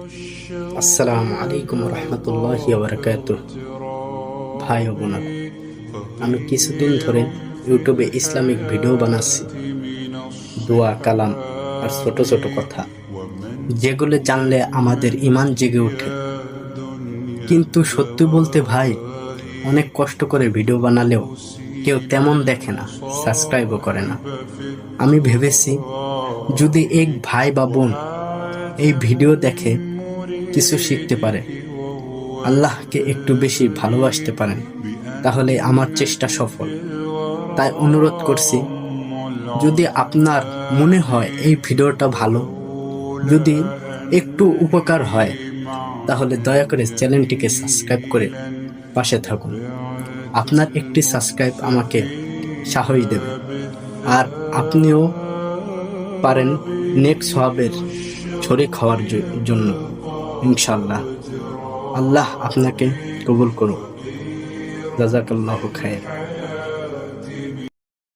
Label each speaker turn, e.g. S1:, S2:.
S1: আসসালামু আলাইকুম রহমতুল্লাহ বারকাত ভাই ও বোনার আমি কিছুদিন ধরে ইউটিউবে ইসলামিক ভিডিও বানাচ্ছি। দোয়া, কালাম আর ছোট ছোট কথা। যেগুলো জানলে আমাদের ইমান জেগে ওঠে। কিন্তু সত্যি বলতে ভাই, অনেক কষ্ট করে ভিডিও বানালেও কেউ তেমন দেখে না, সাবস্ক্রাইবও করে না। আমি ভেবেছি, যদি এক ভাই বা বোন এই ভিডিও দেখে কিছু শিখতে পারে। আল্লাহকে একটু বেশি ভালোবাসতে পারেন, তাহলে আমার চেষ্টা সফল। তাই অনুরোধ করছি, যদি আপনার মনে হয় এই ভিডিওটা ভালো, যদি একটু উপকার হয়, তাহলে দয়া করে চ্যানেলটিকে সাবস্ক্রাইব করে পাশে থাকুন। আপনার একটি সাবস্ক্রাইব আমাকে সাহস দেবে। আর আপনিও পারেন নেক্সট হবের শরিক হওয়ার জন্য। ইনশাল্লাহ আল্লাহ আপনাকে কবুল করুন জাজাকাল্লাহ খায়ের